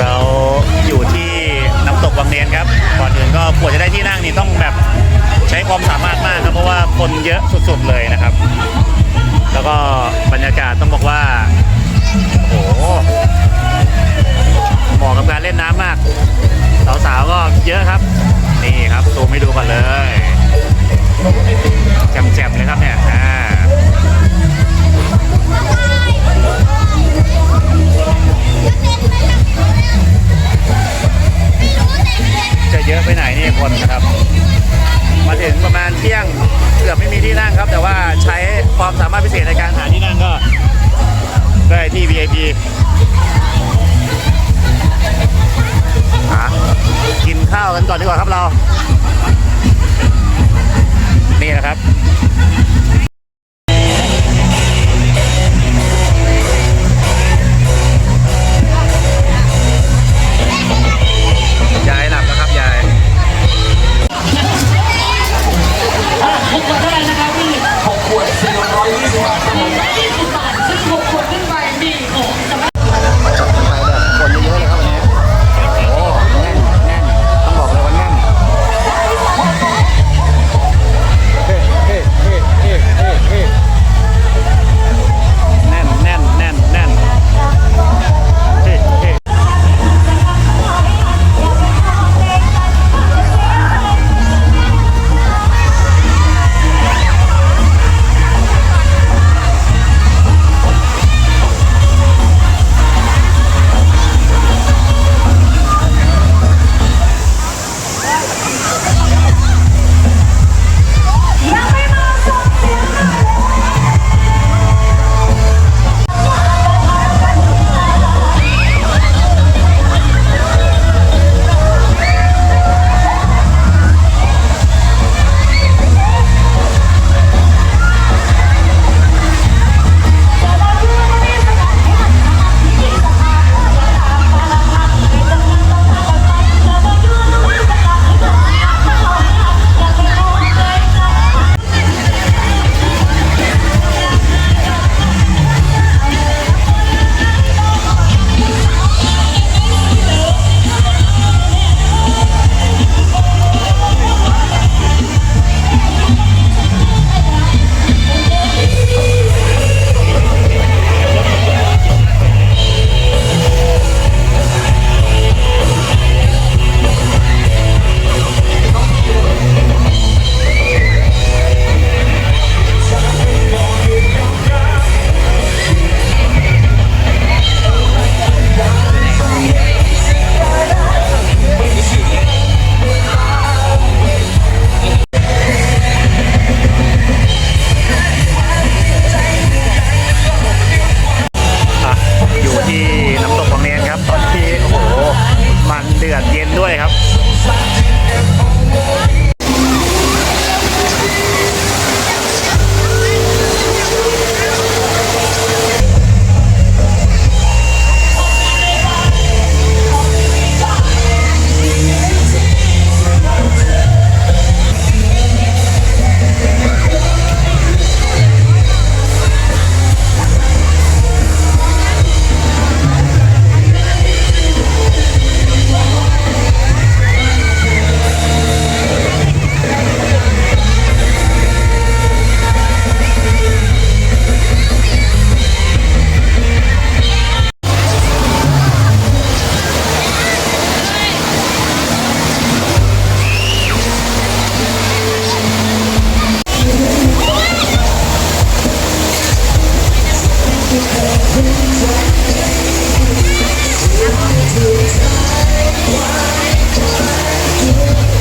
เราอยู่ที่น้ำตกวังเนนครับ ก่อนอื่นก็กว่าจะได้ที่นั่งนี่ต้องแบบใช้ความสามารถมากครับ เพราะว่าคนเยอะสุดๆเลยนะครับ แล้วก็บรรยากาศต้องบอกว่า โอ้โหเหมาะกับการเล่นน้ำมาก สาวๆก็เยอะครับ พิเศษในการหาที่นั่งก็ ได้ที่ VIP กินข้าวกันก่อนดีกว่าครับเรา นี่นะครับ Olha isso, Why, why, why, why,